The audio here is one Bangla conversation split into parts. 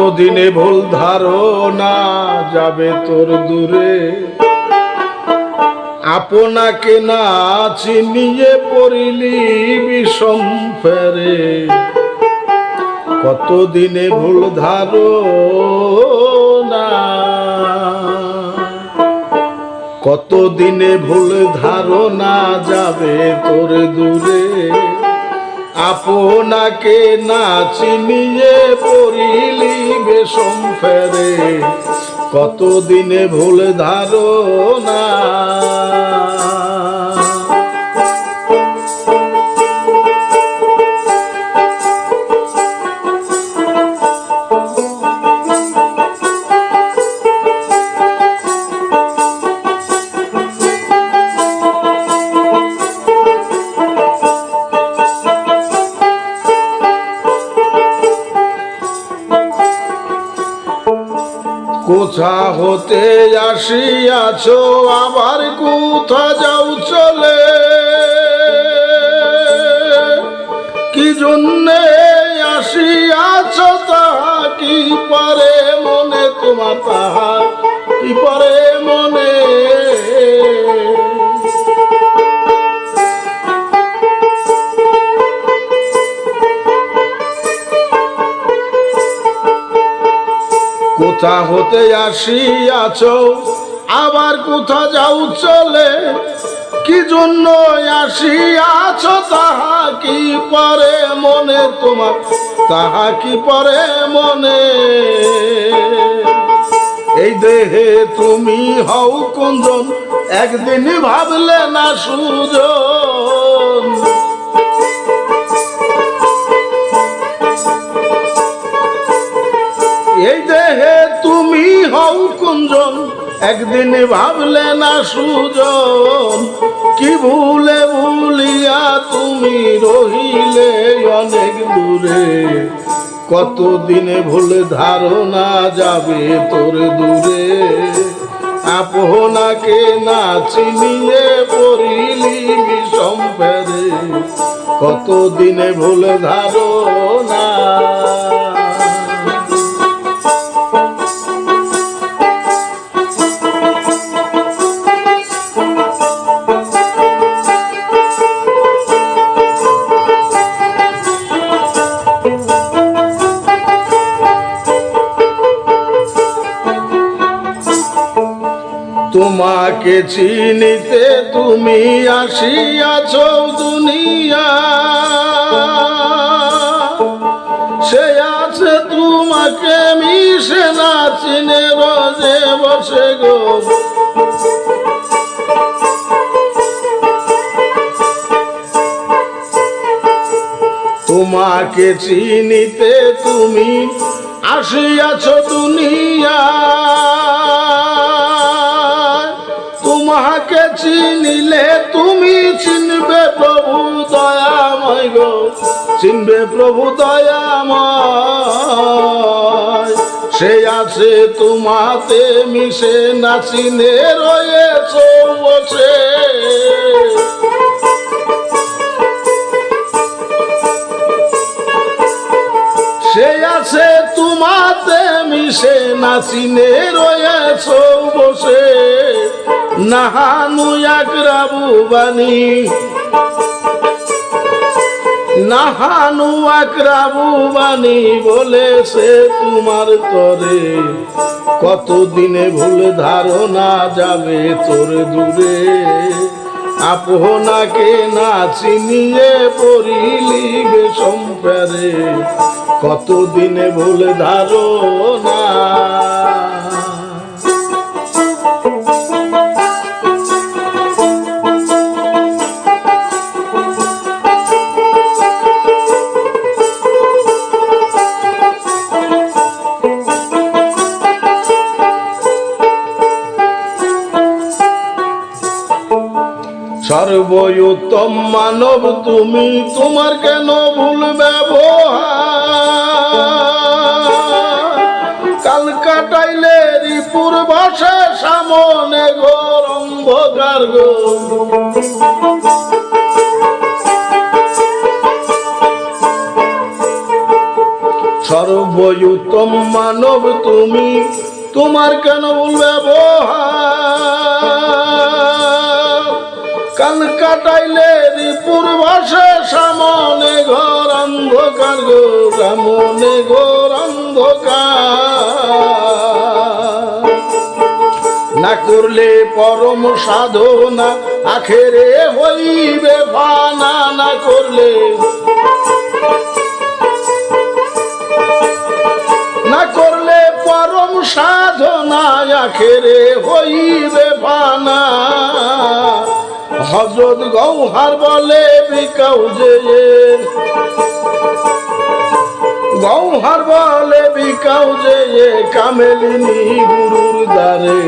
কতদিনে ভুল ধারণা যাবে তোর দূরে। আপনাকে না চিনিয়ে পড়িলি বিষম ফেরে। কতদিনে ভুল ধারণা? কতদিনে ভুল ধারণা যাবে তোর দূরে? আপনাকে না চিনিয়ে পড়িলি বেশম ফেরে। কতদিনে ভুল ধারণা? কোথা হতে আসিয়াছ, আবার কোথা যাও চলে? কি জন্যে আসিয়াছ তাহা কি পারে মনে তোমার তাহা? কি পারে কোথা হতে আসিয়াছ? আবার কোথা যাও চলে? কি জন্য আসিয়াছ? তাহা কি পরে মনে তোমার? তাহা কি পরে মনে? এই দেহে তুমি হও কুঞ্জন, একদিন ভাবলে না সুজন এই দেহে তুমি হও কুঞ্জন, একদিন ভাবলে না সুজন, কি ভুলে ভুলিয়া তুমি রহিলে অনেক দূরে। কতদিনে ভুল ধারণা যাবে তোর দূরে। আপনাকে না চিনিয়ে পড়িলি বিষম ফেরে। কতদিনে ভুল ধারণা তোমাকে চিনিতে তুমি আসিয়াছ দুনিয়া। সে আছে তোমাকে মিশে না, চিনে রোজে বসে গো। তোমাকে চিনিতে তুমি আসিয়াছ দুনিয়া। তোমাকে চিনিলে তুমি চিনবে প্রভু দয়াময় গো। চিনবে প্রভু দয়াময়। সে আছে তোমাতে মিশে না চিনে রয়েছ বসে। সে আছে তোমাতে মিশে নাচিনে রয়েছ বসে। নাহানু একরাবু বাণী। নাহানু একরাবু বাণী বলেছে তোমার তরে। কতদিনে ভুল ধারণা যাবে তোর দূরে। আপনাকে না চিনিয়ে পড়িলি বেশম পেরে কতদিনে ভুল ধারণা সর্বোত্তম মানব, তুমি তোমার কেন ভুল ব্যবহার? কাল কাটাইলে রিপুর বসে সামনে ঘোর অন্ধকার গো। মানব, তুমি তোমার কেন ভুল ব্যবহার? কান কাটাইলে রিপুর ভাষে সামনে ঘর অন্ধকার গো, সামনে ঘর অন্ধকার। না করলে পরম সাধনা আখেরে হইবে ফানা না করলে না করলে পরম সাধনা আখেরে হইবে ফানা হজরত গৌহার বলে বিকাউ যে গৌহার বলে বিকাউ যে কামেলিনী গুরুর দ্বারে।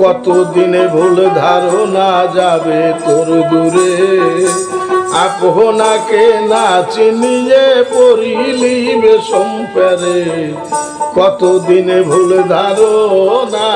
কত দিনে ভুল ধারণা যাবে তোর দূরে। আপনাকে না চিনিয়ে পড়িলিবে সম্পেরে কত দিনে ভুল ধারণা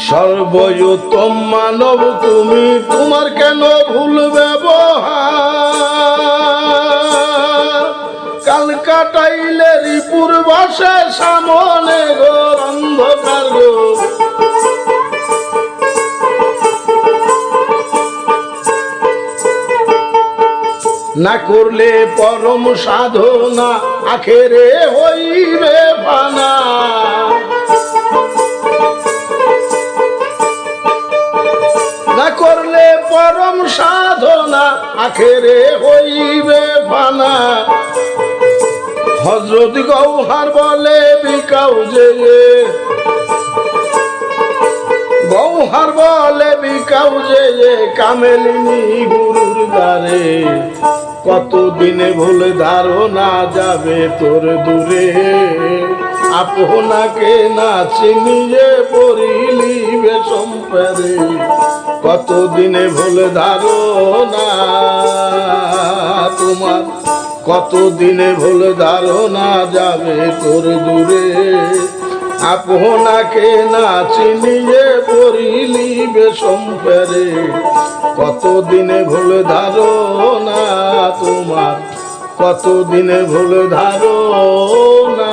সর্বয়ুতম মানব তুমি, তোমার কেন ভুল ব্যবহার? কাল কাটাইলে রিপুর বসে সামনে গো অন্ধকার গো। না করলে পরম সাধনা আখেরে হইবে ফানা আখেরে হইবে ফানা। হজরত গৌহার বলে বিকাউ যে গৌহার বলে বিকাউ যে কামেলিনী গুরুর দ্বারে কত দিনে ভুল ধারণা যাবে তোর দূরে। আপনাকে না চিনিয়ে পড়িলিবে সম্পেরে কত দিনে ভুল ধারণা? তোমার কত দিনে ভুল ধারণা যাবে তোর দূরে? আপনাকে না চিনিয়ে পড়িলিবে সম্পেরে কত দিনে ভুল ধারণা? তোমার কত দিনে ভুল ধারণা?